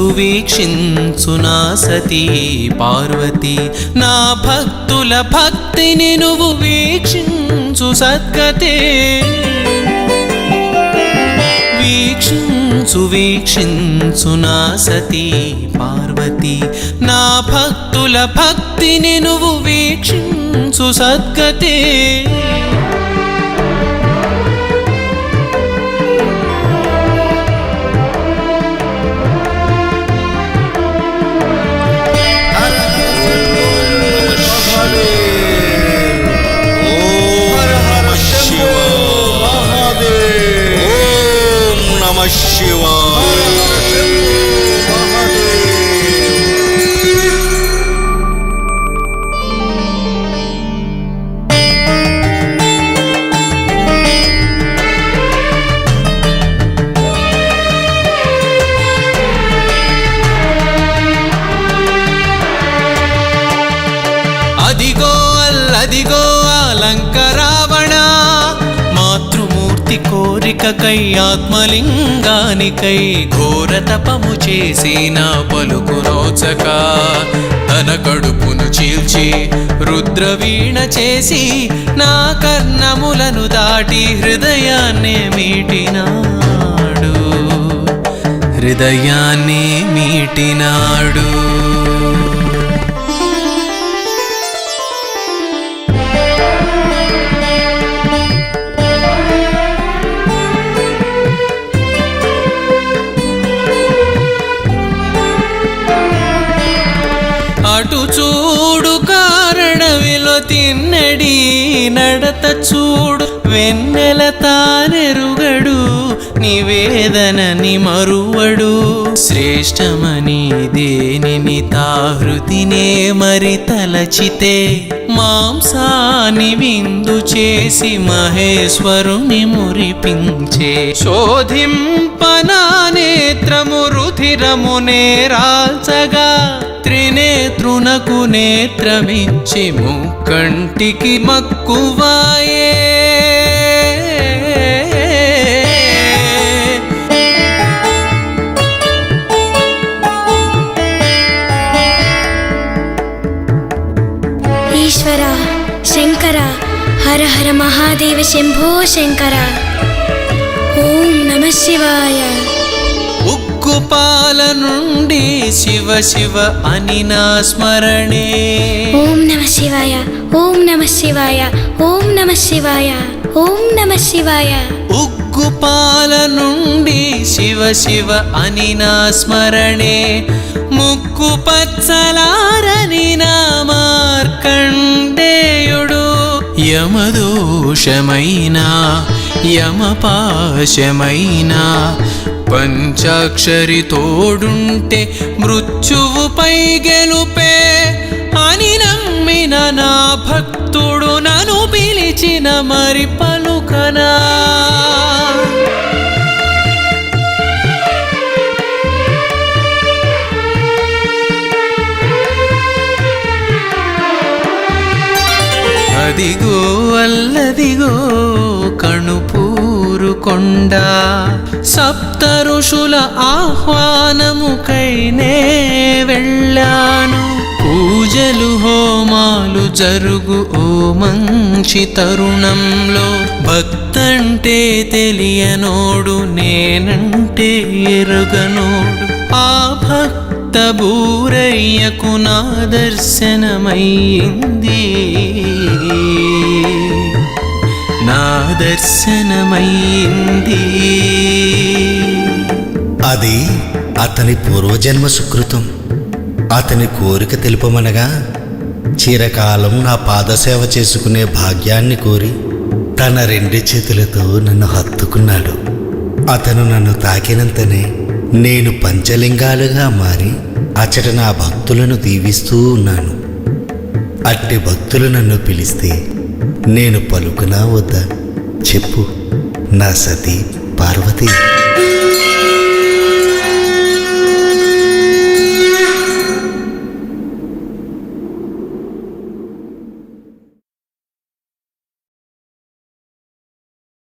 సువీక్షించు నా సతీ పార్వతి. నా భక్తుల భక్తిని నువ్వు వీక్షించు సద్గతే. వీక్షించు వీక్షించు నా సతీ పార్వతి. నా భక్తుల భక్తిని నువ్వు వీక్షించు సద్గతే. కోరికకై ఆత్మలింగానికై ఘోర తపము చేసిన పలుకు నోచక. తన కడుపును చీల్చి రుద్రవీణ చేసి నా కర్ణములను దాటి హృదయాన్నే మీటినాడు. హృదయాన్ని మీటినాడు. అటు చూడు కారణవిలో తిన్నడి నడత చూడు. వెన్నెల తానెరుగడు నివేదనని మరువడు. శ్రేష్టమని దేనిని తాహృతినే మరి తలచితే? మాంసాన్ని విందు చేసి మహేశ్వరుని మురిపించే. శోధింపనా నేత్రము రుధిరమునే రాల్చగా. త్రి త్రినేత్రునకు నేత్రమిచ్చి ముక్కంటికి మక్కువాయే. ఈశ్వర శంకర హర హర మహాదేవ శంభో శంకర. ఓం నమ శివాయ. ఉగ్గుపాల నుండి శివ శివ అని నా స్మరణే. ఓం నమ శివాయ ఓం నమ శివాయ ఓం నమ శివాయ ఓం నమ శివాయ. ఉగ్గుపాల నుండి శివ శివ అని నా స్మరణే. ముక్కు పచ్చలారని నా మార్కండేయుడు. యమదోషమైనా యమపాశమైనా పంచాక్షరి తోడుంటే మృత్యువుపై గెలుపే అని నమ్మిన నా భక్తుడు నను పిలిచిన మరి పలుకనా. అదిగో అల్లదిగో కణు కొండ సప్త ఋషుల ఆహ్వానముకైనే వెళ్ళాను. పూజలు హోమాలు జరుగు ఓ మంచి తరుణంలో. భక్తంటే తెలియనోడు నేనంటే ఎరుగనోడు. ఆ భక్త భూరయ్యకు నా దర్శనమైంది నా దర్శనమైంది. అది అతని పూర్వజన్మ సుకృతం. అతని కోరిక తెలుపమనగా చిరకాలం నా పాదసేవ చేసుకునే భాగ్యాన్ని కోరి తన రెండు చేతులతో నన్ను హత్తుకున్నాడు. అతను నన్ను తాకినంతనే నేను పంచలింగాలుగా మారి అచట నా భక్తులను దీవిస్తూ ఉన్నాను. అట్టి భక్తులు నన్ను పిలిస్తే నేను పలుకునా వద్దా? చెప్పు. నా సతీ పార్వతి.